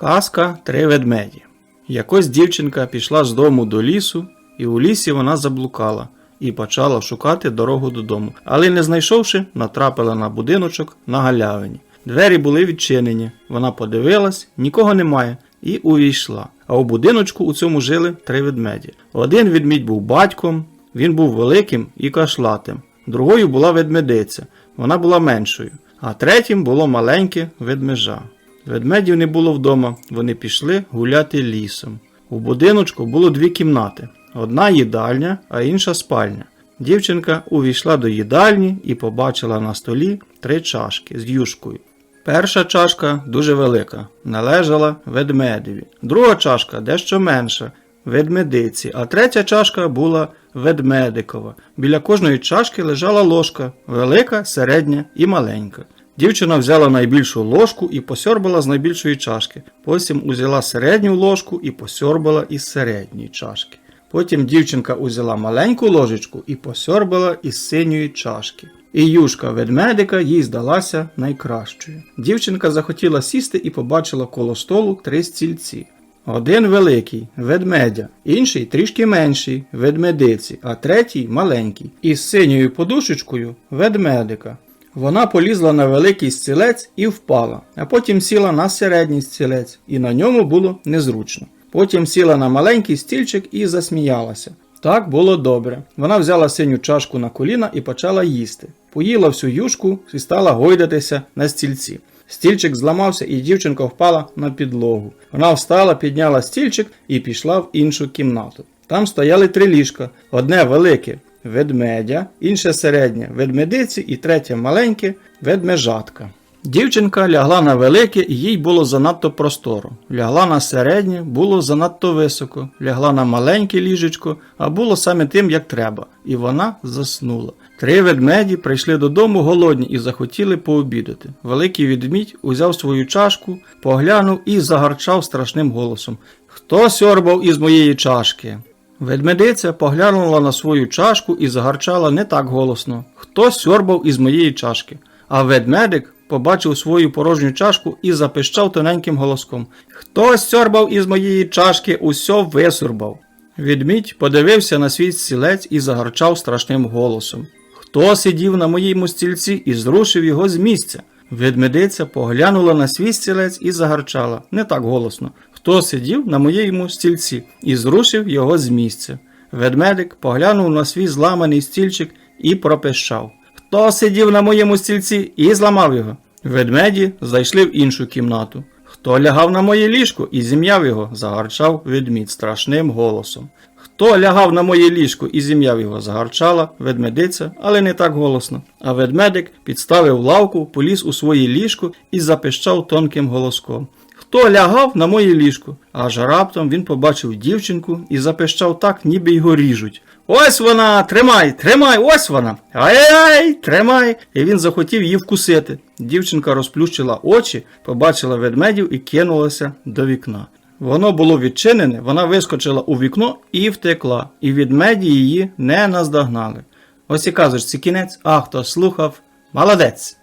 Казка три ведмеді. Якось дівчинка пішла з дому до лісу, і у лісі вона заблукала і почала шукати дорогу додому. Але не знайшовши, натрапила на будиночок на галявині. Двері були відчинені. Вона подивилась, нікого немає, і увійшла. А у будиночку у цьому жили три ведмеді. Один ведмідь був батьком, він був великим і кашлатим. Другою була ведмедиця, вона була меншою, а третім було маленьке ведмежа. Ведмедів не було вдома, вони пішли гуляти лісом. У будиночку було дві кімнати: одна їдальня, а інша спальня. Дівчинка увійшла до їдальні і побачила на столі три чашки з юшкою. Перша чашка дуже велика, належала ведмедеві. Друга чашка дещо менша, ведмедиці, а третя чашка була ведмедикова. Біля кожної чашки лежала ложка велика, середня і маленька. Дівчина взяла найбільшу ложку і посьорбала з найбільшої чашки. Потім узяла середню ложку і посьорбала із середньої чашки. Потім дівчинка узяла маленьку ложечку і посьорбала із синьої чашки. І юшка ведмедика їй здалася найкращою. Дівчинка захотіла сісти і побачила коло столу три стільці. Один великий ведмедя, інший трішки менший ведмедиці, а третій маленький, із синьою подушечкою ведмедика. Вона полізла на великий стілець і впала, а потім сіла на середній стілець, і на ньому було незручно. Потім сіла на маленький стільчик і засміялася. Так було добре. Вона взяла синю чашку на коліна і почала їсти. Поїла всю юшку і стала гойдатися на стільці. Стільчик зламався, і дівчинка впала на підлогу. Вона встала, підняла стільчик і пішла в іншу кімнату. Там стояли три ліжка: одне велике ведмедя, інше середнє ведмедиці і третє маленьке ведмежатка. Дівчинка лягла на велике, і їй було занадто просторо. Лягла на середнє, було занадто високо, лягла на маленьке ліжечко, а було саме тим, як треба, і вона заснула. Три ведмеді прийшли додому голодні і захотіли пообідати. Великий ведмідь узяв свою чашку, поглянув і загарчав страшним голосом: Хто сьорбав із моєї чашки? Ведмедиця поглянула на свою чашку і загарчала не так голосно. Хто сьорбав із моєї чашки? А ведмедик побачив свою порожню чашку і запищав тоненьким голоском. Хто сьорбав із моєї чашки, усьо висурбав. Відмідь подивився на свій стілець і загарчав страшним голосом. Хто сидів на моєму стільці і зрушив його з місця? Ведмедиця поглянула на свій стілець і загарчала не так голосно. Хто сидів на моєму стільці і зрушив його з місця? Ведмедик поглянув на свій зламаний стільчик і пропищав. Хто сидів на моєму стільці і зламав його? Ведмеді зайшли в іншу кімнату. Хто лягав на моє ліжко і зім'яв його? загарчав ведмідь страшним голосом. Хто лягав на моє ліжко і зім'яв його, загарчала ведмедиця, але не так голосно. А ведмедик підставив лавку, поліз у своє ліжко і запищав тонким голоском. Хто лягав на моє ліжко? Аж раптом він побачив дівчинку і запищав так, ніби його ріжуть. Ось вона, тримай, тримай, ось вона. Ай-ай, тримай. І він захотів її вкусити. Дівчинка розплющила очі, побачила ведмедів і кинулася до вікна. Воно було відчинене, вона вискочила у вікно і втекла, і ведмеді її не наздогнали. Ось і казочці кінець, а хто слухав, молодець.